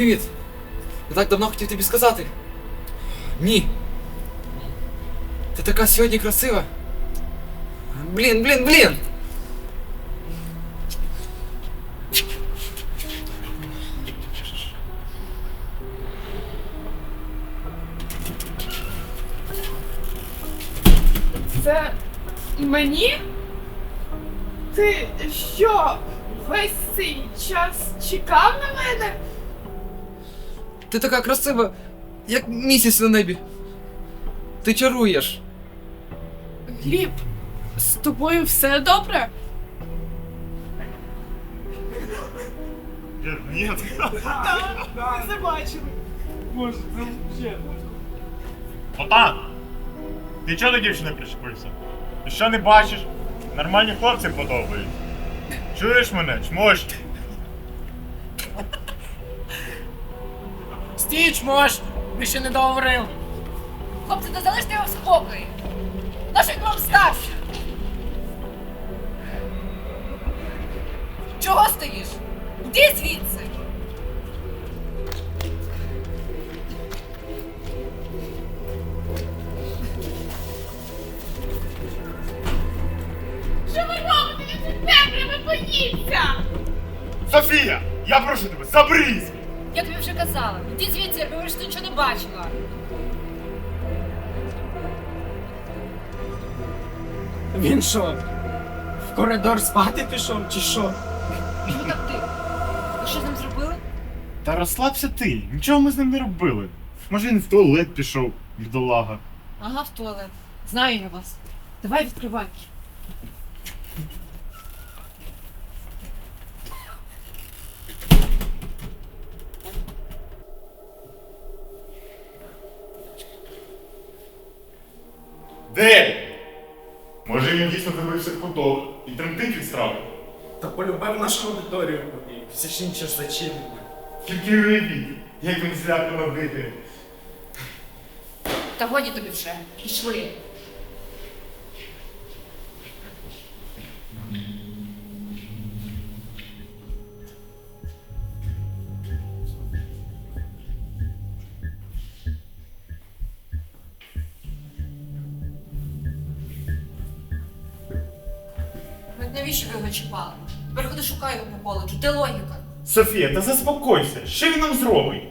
Привіт! Я так давно хотів тобі сказати. Ні. Ти така сьогодні красива. Блін, блін, блін! Це мені? Ти що, весь цей час чекав на мене? Ти така красива, як місяць на небі. Ти чаруєш. Гліб, з тобою все добре? Ні. Не бачили. Боже, це взагалі. Отак. Ти чого до дівчини причепився? Ти що не бачиш? Нормальні хлопці подобають. Чуєш мене? Чмош? Стіч, мож! Ви ще не договорили. Хлопці, то залиште його в спокої. На вам стався? Чого стоїш? Йди звідси. Що ви робите? Тут темряви боїться! Софія! Я прошу тебе, заберись! Я тобі вже казала. Йди звідси, я говорю, що нічого не бачила. Він що? В коридор спати пішов чи що? Чого так ти? Ви що з ним зробили? Та розслабся ти, нічого ми з ним не робили. Може він в туалет пішов, бідолага. Ага, в туалет. Знаю я вас. Давай відкривай. Де? Може він дійсно забився в куток і тремтить від страху. Та полюбив нашу аудиторію і все ж інше ж зачинено. Тільки уявіть, як він злякано вийде. Та годі тобі вже. Пішли. Навіщо ви його чіпали? Тепер ходи шукай його по коледжу. Де логіка? Софія, та заспокойся, що він нам зробить?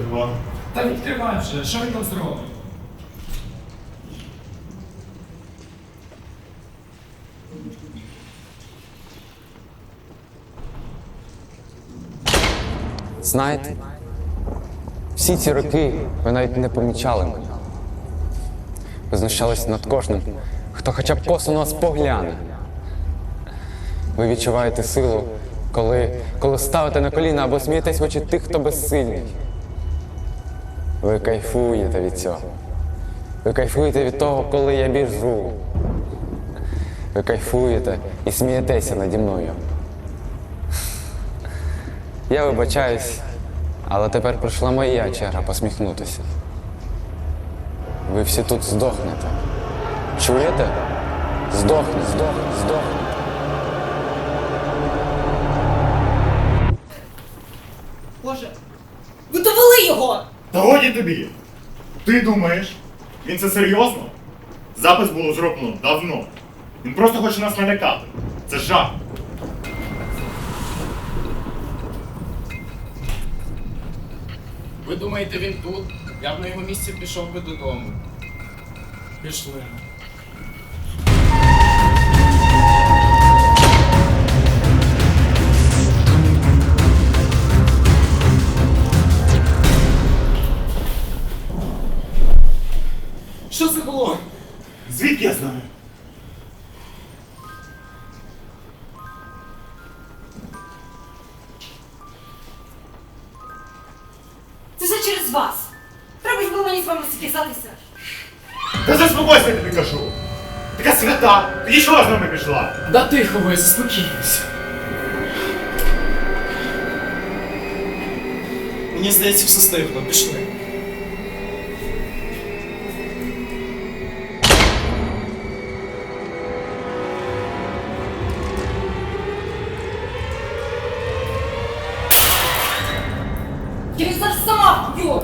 Відкривай. Та відкривай вже, що він там зробить? Знаєте, всі ці роки ви навіть не помічали мене. Ви знущались над кожним, хто хоча б косо на вас погляне. Ви відчуваєте силу, коли, коли ставите на коліна або смієтесь в очі тих, хто безсильний. Ви кайфуєте від цього. Ви кайфуєте від того, коли я біжу. Ви кайфуєте і смієтеся наді мною. Я вибачаюсь, але тепер прийшла моя черга посміхнутися. Ви всі тут здохнете. Чуєте? Здохне, здохне, здохне. Боже, ви довели його! Та годі тобі! Ти думаєш, він це серйозно? Запис було зроблено давно. Він просто хоче нас налякати. Це жах. Ви думаєте, він тут? Я б на його місці пішов би додому. Пішли. Що це було? Звідки я знаю? Це все через вас. Треба ж було мені з вами записатися. Та заспокойся, я тобі кажу. Така свята, ти нічого з нами пішла. Да тихо ви, заспокійся. Мені здається, все стихло, пішли.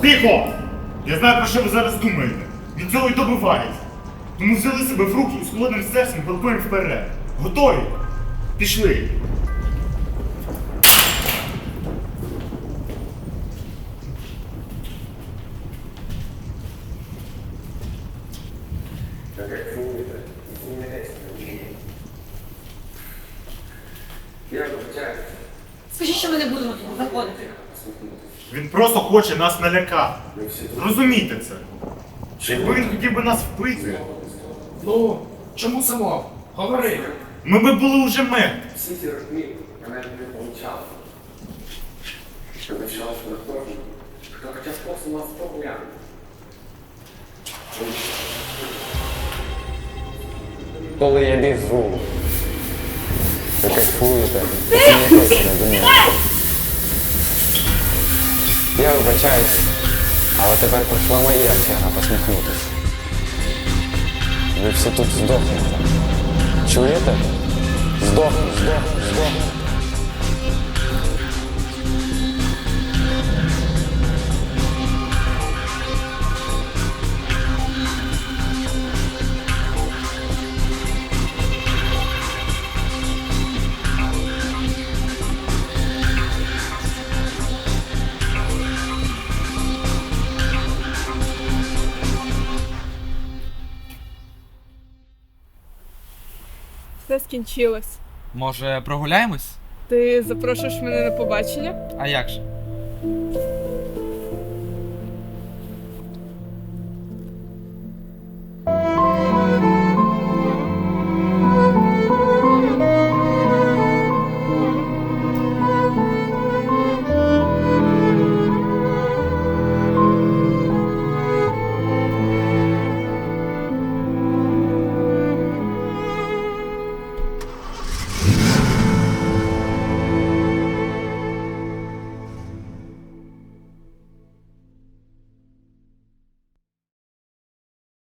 Тихо! Я знаю, про що ви зараз думаєте. Від цього й добивається. Тому взяли себе в руки і з холодним серцем крокуємо вперед. Готові? Пішли. Скажіть, що ми не будемо туди заходити. Він просто хоче нас налякати. Зрозумійте це. Якби він хотів би нас вбити, Ну, чому само? Говори. ми би були вже мертві. Всі ці роки мене не помічали. Знущалась над кожним, хто хоча спосіб нас поглянути. Коли я біжу, ви кайфуєте, смієтеся наді мною. Я вибачаюсь, але тепер прийшла моя черга посміхнутися. Ви всі тут здохнете. Чуєте? Здохнуть, здохнуть, здохну. Все скінчилось. Може, прогуляємось? Ти запрошуєш мене на побачення? А як же?